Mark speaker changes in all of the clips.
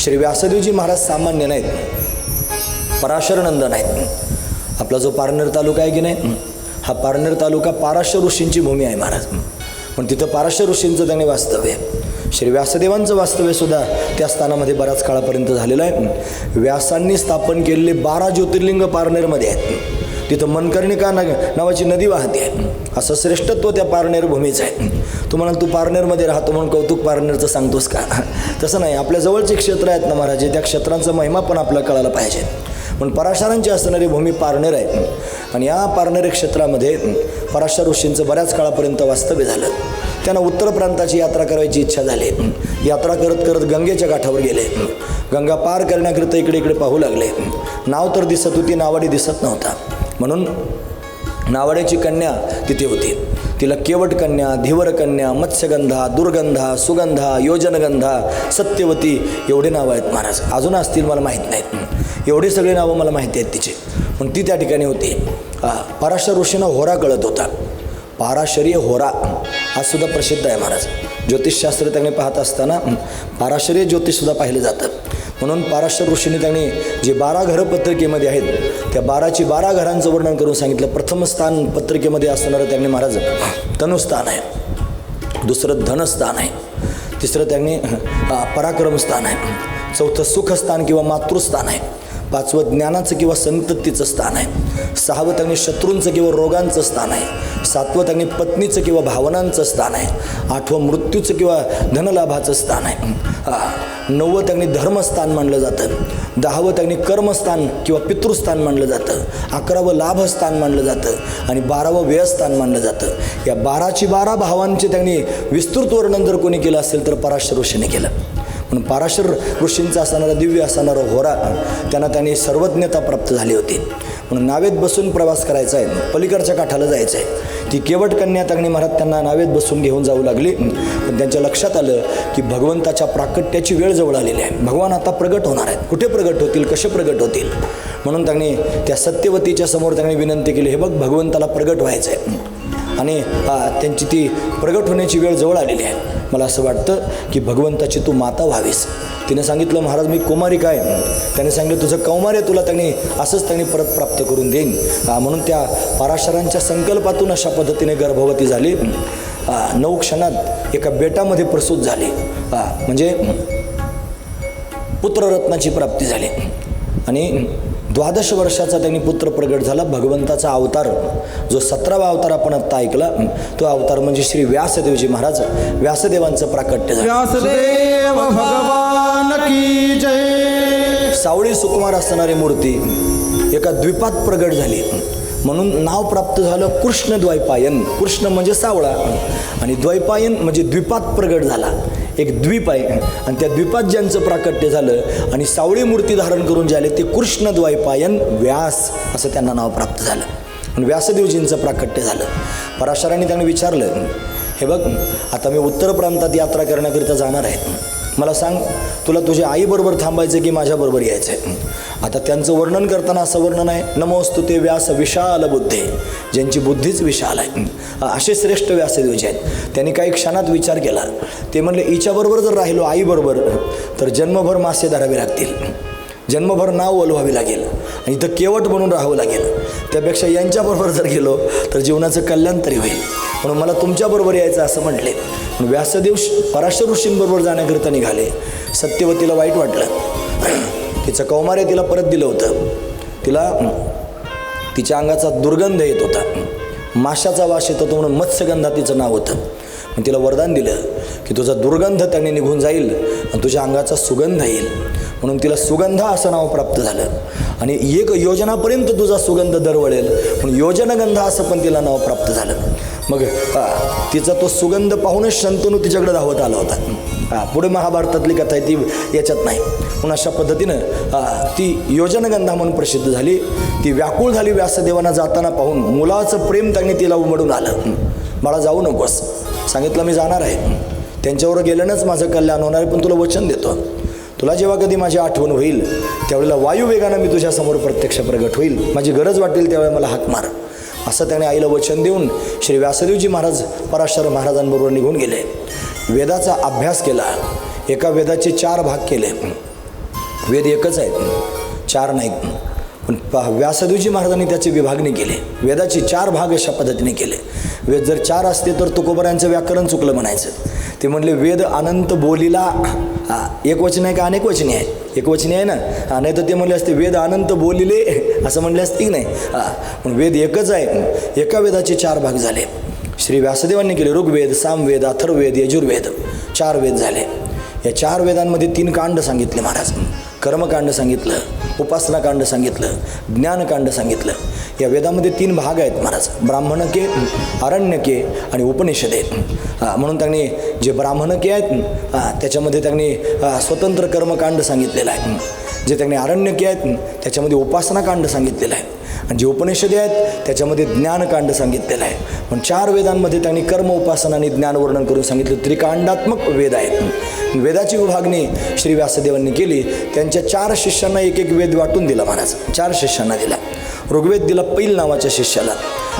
Speaker 1: श्री व्यासदेवजी महाराज सामान्य नाहीत. पराशरनंदन आहेत आपला जो पारनेर तालुका आहे की नाही? हा पारनेर तालुका पाराशर ऋषींची भूमी आहे महाराज. पण तिथं पाराशर ऋषींचं त्यांनी वास्तव्य आहे. श्री व्यासदेवांचं वास्तव्य सुद्धा त्या स्थानामध्ये बऱ्याच काळापर्यंत झालेलं आहे. व्यासांनी स्थापन केलेले बारा ज्योतिर्लिंग पारनेरमध्ये आहेत. तिथं मनकर्णिका नग नावाची नदी वाहते. असं श्रेष्ठत्व त्या पारनेर भूमीचं आहे. तू म्हणाल तू पारनेरमध्ये राहतो म्हणून कौतुक पारनेरचं सांगतोस का? तसं नाही. आपल्या जवळचे क्षेत्र आहेत ना महाराज त्या क्षेत्रांचा महिमा पण आपल्याला कळायला पाहिजे. पण पराशरांची असणारी भूमी पारनेर आहे. आणि या पारनेर क्षेत्रामध्ये पराशर ऋषींचं बऱ्याच काळापर्यंत वास्तव्य झालं. त्यांना उत्तर प्रांताची यात्रा करायची इच्छा झाली. यात्रा करत करत गंगेच्या काठावर गेले. गंगा पार करण्याकरिता इकडे इकडे पाहू लागले. नाव तर दिसत होती नावाडी दिसत नव्हता. म्हणून नावाड्याची कन्या तिथे होती. तिला केवट कन्या धीवर कन्या मत्स्यगंधा दुर्गंधा सुगंधा योजनगंधा सत्यवती एवढे नावं आहेत महाराज. अजून असतील मला माहीत नाहीत. एवढी सगळी नावं मला माहिती आहेत तिची. पण ती त्या ठिकाणी होती. पराशर ऋषींना होरा कळत होता. पाराशरीय होरा हा सुद्धा प्रसिद्ध आहे महाराज. ज्योतिषशास्त्र त्यांनी पाहत असताना पाराशरीय ज्योतिषसुद्धा पाहिलं जातं म्हणून पाराशर ऋषींनी त्यांनी जे बारा घरं पत्रिकेमध्ये आहेत त्या बाराची बारा घरांचं वर्णन करून सांगितलं. प्रथम स्थान पत्रिकेमध्ये असणारं त्यांनी महाराज तनुस्थान आहे. दुसरं धनस्थान आहे. तिसरं त्यांनी पराक्रमस्थान पराक्रम स्थान आहे. चौथं सुखस्थान किंवा मातृस्थान आहे. पाचवं ज्ञानाचं किंवा संततीचं स्थान आहे. सहावं त्यांनी शत्रूंचं किंवा रोगांचं स्थान आहे. सातवं त्यांनी पत्नीचं किंवा भावनांचं स्थान आहे. आठवं मृत्यूचं किंवा धनलाभाचं स्थान आहे. नववं त्यांनी धर्मस्थान मानलं जातं. दहावं त्यांनी कर्मस्थान किंवा पितृस्थान मानलं जातं. अकरावं लाभस्थान मानलं जातं आणि बारावं व्ययस्थान मानलं जातं. या बाराची बारा भावांचे त्यांनी विस्तृत वर्णन जर कोणी केलं असेल तर पराश्र ऋषीने केलं. म्हणून पाराशर ऋषींचा असणारा दिव्य असणारा होरा त्यांना त्यांनी सर्वज्ञता प्राप्त झाली होती. म्हणून नावेत बसून प्रवास करायचा आहे. पलीकडच्या काठाला जायचं आहे ती केवट कन्या तगणी महाराज त्यांना नावेत बसून घेऊन जाऊ लागली. पण त्यांच्या लक्षात आलं की भगवंताच्या प्राकट्याची वेळ जवळ आलेली आहे. भगवान आता प्रगट होणार आहेत. कुठे प्रगट होतील? कसे प्रगट होतील? म्हणून त्यांनी त्या सत्यवतीच्या समोर त्यांनी विनंती केली हे बघ भगवंताला प्रगट व्हायचं आहे आणि त्यांची ती प्रगट होण्याची वेळ जवळ आलेली आहे. मला असं वाटतं की भगवंताची तू माता व्हावीस. तिने सांगितलं महाराज मी कुमारी काय? त्याने सांगितलं तुझं कौमार्य तुला त्यांनी असंच त्यांनी परत प्राप्त करून देईन. म्हणून त्या पराशरांच्या संकल्पातून अशा पद्धतीने गर्भवती झाली. नऊ क्षणात एका बेटामध्ये प्रसूत झाली. म्हणजे पुत्ररत्नाची प्राप्ती झाली. आणि द्वादश वर्षाचा त्यांनी पुत्र प्रगट झाला भगवंताचा अवतार जो सतरावा अवतार आपण आत्ता ऐकला तो अवतार म्हणजे श्री व्यासदेवजी महाराज व्यासदेवांचं प्राकट्य झालं.
Speaker 2: व्यासदेव भगवान की जय.
Speaker 1: सावळी सुकुमार असणारी मूर्ती एका द्वीपात प्रगट झाली. म्हणून नाव प्राप्त झालं कृष्ण द्वैपायन. कृष्ण म्हणजे सावळा. आणि द्वैपायन म्हणजे द्वीपात प्रगट झाला. एक द्वीप आहे. आणि त्या द्वीपात ज्यांचं प्राकट्य झालं आणि सावळी मूर्ती धारण करून जे आले ते कृष्ण द्वैपायन व्यास असं त्यांना नाव प्राप्त झालं. आणि व्यासदेवजींचं प्राकट्य झालं. पराशरांनी त्यांना विचारलं हे बघ आता मी उत्तर प्रांतात यात्रा करण्याकरिता जाणार आहे. मला सांग तुला तुझ्या आईबरोबर थांबायचं की माझ्याबरोबर यायचं आहे आता त्यांचं वर्णन करताना असं वर्णन आहे नमोस्तु ते व्यास विशाल बुद्धे ज्यांची बुद्धीच विशाल आहे. असे श्रेष्ठ व्यासदेवजी आहेत. त्यांनी काही क्षणात विचार केला. ते म्हणले हिच्याबरोबर जर राहिलो आईबरोबर तर जन्मभर मासे धरावे लागतील. जन्मभर नाव ओलवावी लागेल. आणि इथं केवट म्हणून राहावं लागेल. त्यापेक्षा यांच्याबरोबर जर गेलो तर जीवनाचं कल्याण तरी होईल. म्हणून मला तुमच्याबरोबर यायचं असं म्हटले व्यासदेव पराशर ऋषींबरोबर जाण्याकरिता निघाले. सत्यवतीला वाईट वाटलं. तिचं कौमार्य तिला परत दिलं होतं. तिला तिच्या अंगाचा दुर्गंध येत होता. माशाचा वास येत होतो म्हणून मत्स्यगंधा तिचं नाव होतं. मग तिला वरदान दिलं की तुझा दुर्गंध त्याने निघून जाईल आणि तुझ्या अंगाचा सुगंध येईल. म्हणून तिला सुगंध असं नाव प्राप्त झालं. आणि एक योजनापर्यंत तुझा सुगंध दरवळेल. म्हणून योजनगंधा असं पण तिला नाव प्राप्त झालं. मग तिचा तो सुगंध पाहूनच शंतनू तिच्याकडे धावत आला होता. हा, पुढे महाभारतातली कथा आहे ती याच्यात नाही. म्हणून अशा पद्धतीनं ती योजनगंधा म्हणून प्रसिद्ध झाली. ती व्याकुळ झाली व्यासदेवांना जाताना पाहून मुलाचं प्रेम त्यांनी तिला उमडून आलं. मला जाऊ नकोस. सांगितलं मी जाणार आहे. त्यांच्यावर गेल्यानंच माझं कल्याण होणार आहे पण तुला वचन देतो. तुला जेव्हा कधी माझी आठवण होईल त्यावेळेला वायुवेगानं मी तुझ्यासमोर प्रत्यक्ष प्रगट होईल. माझी गरज वाटेल त्यावेळेला मला हाक मार. असं त्याने आईला वचन देऊन श्री व्यासदेवजी महाराज पराशर महाराजांबरोबर निघून गेले. वेदाचा अभ्यास केला. एका वेदाचे चार भाग केले. वेद एकच आहेत. चार नाहीत. पण व्यासदेवजी महाराजांनी त्याची विभागणी केली. वेदाचे चार भाग अशा पद्धतीने केले. वेद जर चार असते तर तुकोबऱ्यांचं व्याकरण चुकलं म्हणायचं. ते म्हणले वेद अनंत बोलीला एक वचन आहे का अनेक वचने आहे? एक वचने आहे ना? नाही तर ते म्हणले असते वेद अनंत बोलिले असं म्हणल्यास ठीक नाही. हा पण वेद एकच आहे. एका वेदाचे चार भाग झाले. श्री व्यासदेवांनी केले ऋग्वेद सामवेद अथर्ववेद यजुर्वेद. चार वेद झाले. या चार वेदांमध्ये तीन कांड सांगितले महाराज. कर्मकांड सांगितलं उपासनाकांड सांगितलं ज्ञानकांड सांगितलं. या वेदामध्ये तीन भाग आहेत महाराज. ब्राह्मणके आरण्यके आणि उपनिषदे. हा, म्हणून त्यांनी जे ब्राह्मणके आहेत त्याच्यामध्ये त्यांनी स्वतंत्र कर्मकांड सांगितलेलं आहे. जे त्यांनी आरण्यके आहेत त्याच्यामध्ये उपासनाकांड सांगितलेलं आहे. आणि जे उपनिषदे आहेत त्याच्यामध्ये ज्ञानकांड सांगितलेलं आहे. पण चार वेदांमध्ये त्यांनी कर्म उपासना आणि ज्ञान वर्णन करून सांगितलं त्रिकांडात्मक वेद आहेत. वेदाची विभागणी श्री व्यासदेवांनी केली. त्यांच्या चार शिष्यांना एक एक वेद वाटून दिला महाराज. चार शिष्यांना दिला. ऋग्वेद दिला पैल नावाच्या शिष्याला.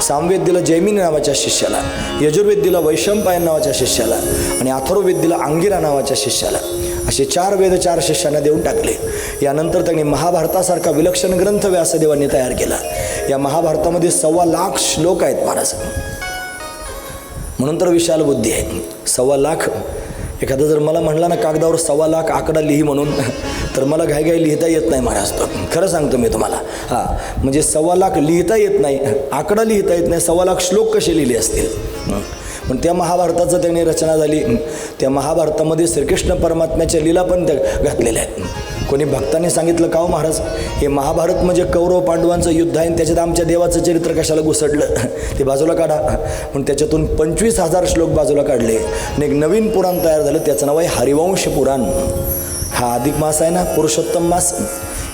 Speaker 1: सामवेद दिला जैमिनी नावाच्या शिष्याला. यजुर्वेद दिला वैशंपायन नावाच्या शिष्याला. आणि अथर्ववेद दिला अंगिरा नावाच्या शिष्याला. असे चार वेद चार शिष्यांना देऊन टाकले. यानंतर त्यांनी महाभारतासारखा विलक्षण ग्रंथ व्यासदेवांनी तयार केला. या महाभारतामध्ये सव्वा लाख श्लोक आहेत महाराज. म्हणून तर विशाल बुद्धी आहे सव्वा लाख? एखादा जर मला म्हणला ना कागदावर सव्वा लाख आकडा लिही म्हणून तर मला घाई घाई लिहिता येत नाही महाराज. तो खरं सांगतो मी तुम्हाला. हां म्हणजे सव्वा लाख लिहिता येत नाही आकडा लिहिता येत नाही सव्वा लाख श्लोक कसे लिहिले असतील? पण त्या महाभारताचं त्यांनी रचना झाली. त्या महाभारतामध्ये श्रीकृष्ण परमात्म्याच्या लीला पण त्या घातलेल्या आहेत. कोणी भक्तांनी सांगितलं का हो महाराज हे महाभारत म्हणजे कौरव पांडवांचं युद्ध आहे आणि त्याच्यात आमच्या देवाचं चरित्र कशाला घुसडलं? ते बाजूला काढा. पण त्याच्यातून पंचवीस हजार श्लोक बाजूला काढले. आणि एक नवीन पुराण तयार झालं त्याचं नाव आहे हरिवंश पुराण. हा अधिक मास आहे ना पुरुषोत्तम मास.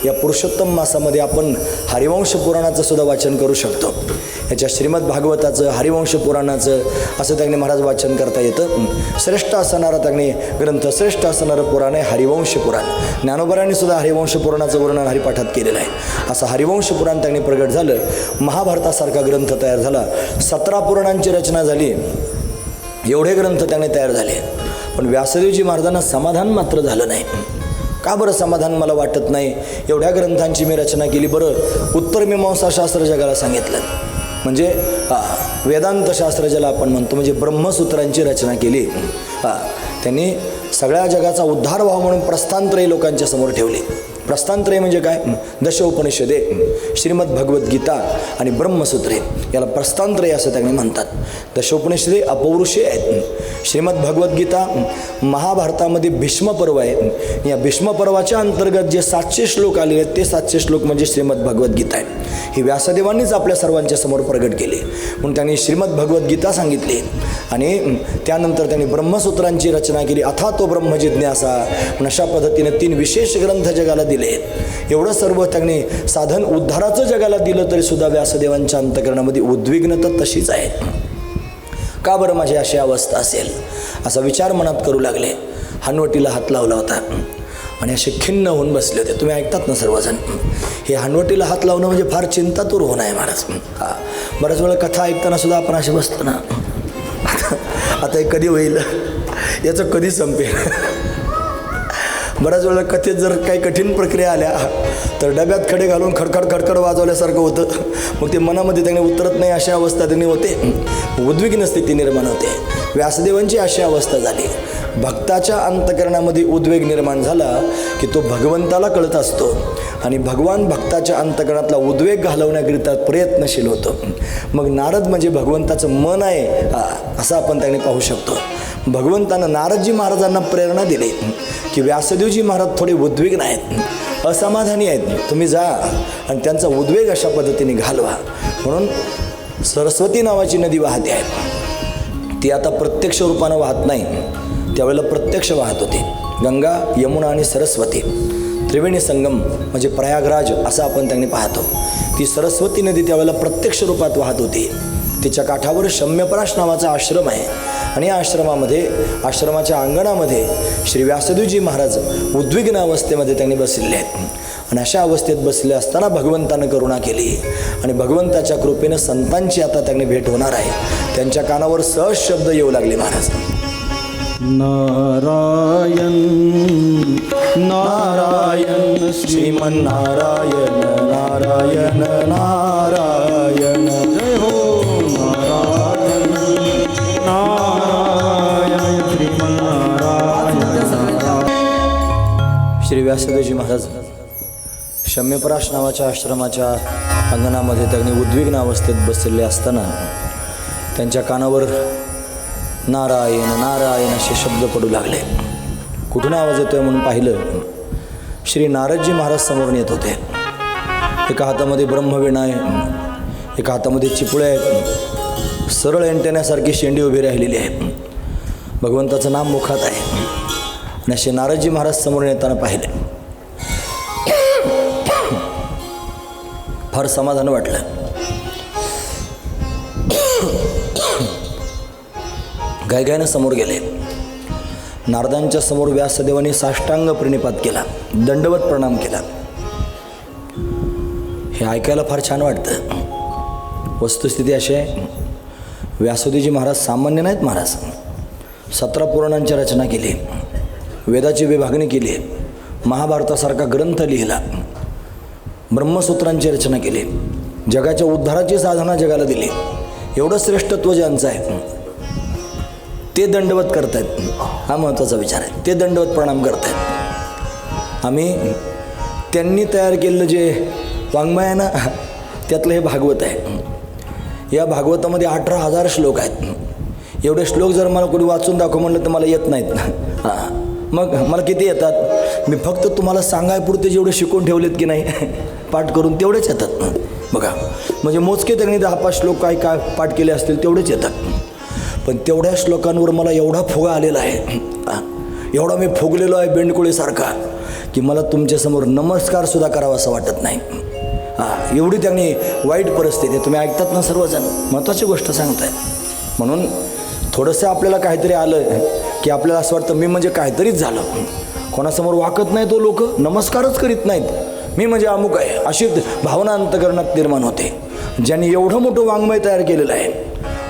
Speaker 1: या पुरुषोत्तम मासामध्ये आपण हरिवंश पुराणाचं सुद्धा वाचन करू शकतो. याच्या श्रीमद भागवताचं हरिवंश पुराणाचं असं त्यांनी महाराज वाचन करता येतं. श्रेष्ठ असणारा त्यांनी ग्रंथ श्रेष्ठ असणारं पुराण आहे हरिवंश पुराण. ज्ञानोबरांनी सुद्धा हरिवंश पुराणाचं वर्णन हरिपाठात केलेलं आहे. असं हरिवंश पुराण त्यांनी प्रगट झालं. महाभारतासारखा ग्रंथ तयार झाला. सतरा पुराणांची रचना झाली. एवढे ग्रंथ त्याने तयार झाले. पण व्यासदेवजी महाराजांना समाधान मात्र झालं नाही. का बरं समाधान मला वाटत नाही? एवढ्या ग्रंथांची मी रचना केली. बरं उत्तर मीमांसाशास्त्र जगाला सांगितलं. म्हणजे वेदांतशास्त्र ज्याला आपण म्हणतो म्हणजे ब्रह्मसूत्रांची रचना केली. हा, त्यांनी सगळ्या जगाचा उद्धार व्हावा म्हणून प्रस्थानत्रय लोकांच्या समोर ठेवले. प्रस्थानत्रय म्हणजे काय? दश उपनिषदे श्रीमद भगवद्गीता आणि ब्रह्मसूत्रे. याला प्रस्थानत्रय असं त्यांनी म्हणतात. दशोपनिषदे अपौरुषे आहेत. श्रीमद भगवद्गीता महाभारतामध्ये भीष्म पर्व आहे. या भीष्म पर्वाच्या अंतर्गत जे सातशे श्लोक आलेले आहेत ते सातशे श्लोक म्हणजे श्रीमद भगवद्गीता आहे ही व्यासदेवांनीच आपल्या सर्वांच्या समोर प्रगट केले. म्हणून त्यांनी श्रीमद भगवद्गीता सांगितली. आणि त्यानंतर त्यांनी ब्रह्मसूत्र ब्रह्मसूत्रांची रचना केली. अथा तो ब्रह्मजिज्ञासा. पण अशा पद्धतीने तीन विशेष ग्रंथ जगाला दिले. एवढं सर्व त्यांनी साधन उद्धाराचं जगाला दिलं तरी सुद्धा व्यासदेवांच्या अंतकरणामध्ये उद्विग्नता तशीच आहे. का बरं माझी अशी अवस्था असेल? असा विचार मनात करू लागले. हनवटीला हात लावला होता. आणि असे खिन्न होऊन बसले होते. तुम्ही ऐकतात ना सर्वजण? हे हनवटीला हात लावणं म्हणजे फार चिंतातूर होणं आहे महाराज. हा. बऱ्याच वेळा कथा ऐकताना सुद्धा आपण असे बसतो ना. आता हे कधी होईल? याचं कधी संपेल? बऱ्याच वेळेला कथेत जर काही कठीण प्रक्रिया आल्या तर डब्यात खडे घालून खडखड खडखड वाजवल्यासारखं होतं. मग ते मनामध्ये त्याने उतरत नाही अशा अवस्था त्यांनी होते. उद्विग्न स्थिती निर्माण होते. व्यासदेवांची अशी अवस्था झाली. भक्ताच्या अंतकरणामध्ये उद्वेग निर्माण झाला की तो भगवंताला कळत असतो. आणि भगवान भक्ताच्या अंतकरणातला उद्वेग घालवण्याकरिता प्रयत्नशील होतो. मग नारद म्हणजे भगवंताचं मन आहे असं आपण त्याने पाहू शकतो. भगवंतानं नारदजी महाराजांना प्रेरणा दिली की व्यासदेवजी महाराज थोडे उद्विग्न आहेत असमाधानी आहेत. तुम्ही जा आणि त्यांचा उद्वेग अशा पद्धतीने घालवा. म्हणून सरस्वती नावाची नदी वाहते आहे. ती आता प्रत्यक्ष रूपानं वाहत नाही. त्यावेळेला प्रत्यक्ष वाहत होती. गंगा यमुना आणि सरस्वती. त्रिवेणी संगम म्हणजे प्रयागराज असं आपण त्यांनी पाहतो. ती सरस्वती नदी त्यावेळेला प्रत्यक्ष रूपात वाहत होती. तिच्या काठावर शम्यपराश नावाचा आश्रम आहे. आणि या आश्रमामध्ये आश्रमाच्या अंगणामध्ये श्री व्यासदेवजी महाराज उद्विग्न अवस्थेमध्ये त्यांनी बसलेले आहेत. आणि अशा अवस्थेत बसले असताना भगवंतानं करुणा केली. आणि भगवंताच्या कृपेनं संतांची आता त्यांनी भेट होणार आहे. त्यांच्या कानावर सहज शब्द येऊ लागले महाराज.
Speaker 2: नारायण नारायण
Speaker 1: श्रीमन्नारायण नारायण नारायण. व्यासदेवजी महाराज शम्यपराश नावाच्या आश्रमाच्या अंगणामध्ये त्यांनी उद्विग्न अवस्थेत बसलेले असताना त्यांच्या कानावर नारायण नारायण असे शब्द पडू लागले. कुठून आवाज येतोय म्हणून पाहिलं? श्री नारदजी महाराज समोरून येत होते. एका हातामध्ये ब्रह्मवीणा आहे एका हातामध्ये चिपळे आहेत. सरळ एंटेण्यासारखी शेंडी उभी राहिलेली आहे. भगवंताचं नाम मुखात आहे. आणि असे नारदजी महाराज समोर येताना पाहिले. फार समाधान वाटलं. गायगायनं समोर गेले. नारदांच्या समोर व्यासदेवाने साष्टांग प्रणिपात केला दंडवत प्रणाम केला. हे ऐकायला फार छान वाटतं. वस्तुस्थिती अशी आहे व्यासोदीजी महाराज सामान्य नाहीत महाराज. सतरा पुराणांची रचना केली. वेदाची विभागणी केली. महाभारतासारखा ग्रंथ लिहिला. ब्रह्मसूत्रांची रचना केली. जगाच्या उद्धाराची साधना जगाला दिली. एवढं श्रेष्ठत्व ज्यांचं आहे ते दंडवत करतायत. हा महत्त्वाचा विचार आहे. ते दंडवत प्रणाम करतायत. आम्ही त्यांनी तयार केलेलं जे वाङ्मय आहे ना त्यातलं हे भागवत आहे. या भागवतामध्ये अठरा हजार श्लोक आहेत. एवढे श्लोक जर मला कोणी वाचून दाखव म्हणलं तर मला येत नाहीत. हां. मग मला किती येतात? मी फक्त तुम्हाला सांगायपुरते जेवढे शिकून ठेवलेत की नाही पाठ करून तेवढेच येतात. बघा म्हणजे मोजके त्यांनी दहा पाच श्लोक काय काय पाठ केले असतील तेवढेच येतात. पण तेवढ्या श्लोकांवर मला एवढा फुगा आलेला आहे. एवढा मी फुगलेलो आहे बेंडकुळीसारखा की मला तुमच्यासमोर नमस्कारसुद्धा करावा असं वाटत नाही. हां एवढी त्यांनी वाईट परिस्थिती तुम्ही ऐकतात ना सर्वजण. महत्त्वाची गोष्ट सांगताय म्हणून थोडंसं आपल्याला काहीतरी आलं की आपल्याला असं वाटतं मी म्हणजे काहीतरीच झालं. कोणासमोर वाकत नाही तो लोक नमस्कारच करीत नाहीत. मी म्हणजे अमुक आहे अशी भावना अंतकरणात निर्माण होते. ज्यांनी एवढं मोठं वाङ्मय तयार केलेलं आहे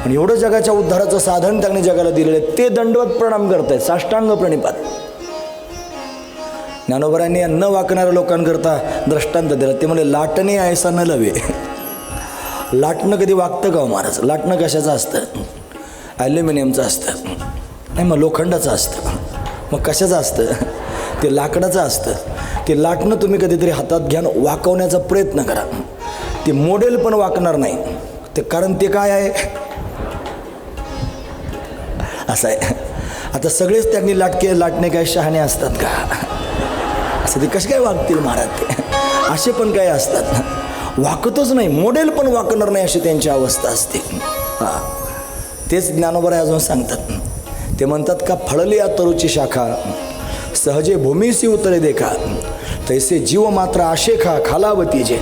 Speaker 1: आणि एवढं जगाच्या उद्धाराचं साधन त्यांनी जगाला दिलेलं आहे ते दंडवत प्रणाम करत आहेत साष्टांग प्रणिपात. ज्ञानोबरांनी न वाकणाऱ्या लोकांकरता दृष्टांत दिला. ते म्हणजे लाटणे ऐसा न लवे. लाटणं कधी वागतं का हो महाराज? लाटणं कशाचं असतं? ॲल्युमिनियमचं असतं. नाही मग लोखंडाचं असतं. मग कशाचं असतं? ते लाकडाचं असतं. ते लाटणं तुम्ही कधीतरी हातात घ्या वाकवण्याचा प्रयत्न करा. ते मॉडेल पण वाकणार नाही. ते कारण ते काय आहे? असं आहे. आता सगळेच त्यांनी लाटके लाटणे काय शहाणे असतात का? असं ते कसे काय वागतील महाराज ते? असे पण काय असतात? वाकतच नाही. मॉडेल पण वाकणार नाही अशी त्यांची अवस्था असते. हां. तेच ज्ञानोबराय अजून सांगतात. ते म्हणतात का फळली या तरुची शाखा. सहजे भूमीसी उतरे देखा. तैसे जीव मात्र आशे खा खालावती जे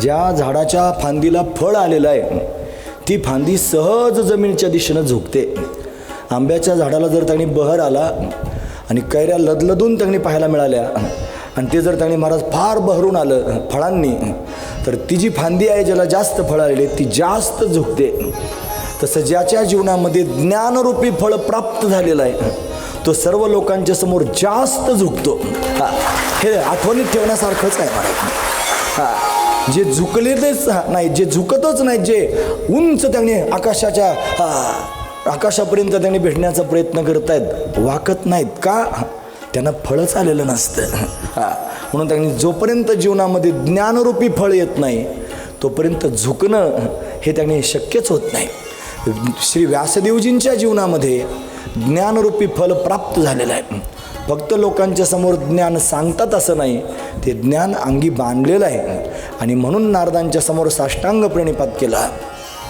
Speaker 1: ज्या झाडाच्या फांदीला फळ आलेलं आहे ती फांदी सहज जमिनीच्या दिशेनं झुकते. आंब्याच्या झाडाला जर त्यांनी बहर आला आणि कैऱ्या लदलदून त्यांनी पाहायला मिळाल्या आणि ते जर त्यांनी महाराज फार बहरून आलं फळांनी तर ती जी फांदी आहे ज्याला जास्त फळ आलेली ती जास्त झुकते. तसं ज्याच्या जीवनामध्ये ज्ञानरूपी फळ प्राप्त झालेलं आहे तो सर्व लोकांच्या समोर जास्त झुकतो. हे आठवणीत ठेवण्यासारखंच आहे मला. जे झुकलेलेच नाही जे झुकतच नाही जे उंच त्यांनी आकाशाच्या आकाशापर्यंत त्यांनी भेटण्याचा प्रयत्न करत आहेत वाकत नाहीत का? त्यांना फळच आलेलं नसतं. हां म्हणून त्यांनी जोपर्यंत जीवनामध्ये ज्ञानरूपी फळ येत नाही तोपर्यंत झुकणं हे त्यांनी शक्यच होत नाही. श्री व्यासदेवजींच्या जीवनामध्ये ज्ञानरूपी फल प्राप्त झालेलं आहे. फक्त लोकांच्या समोर ज्ञान सांगतात असं नाही ते ज्ञान अंगी बांधलेलं आहे. आणि म्हणून नारदांच्या समोर साष्टांग प्रणिपात केला.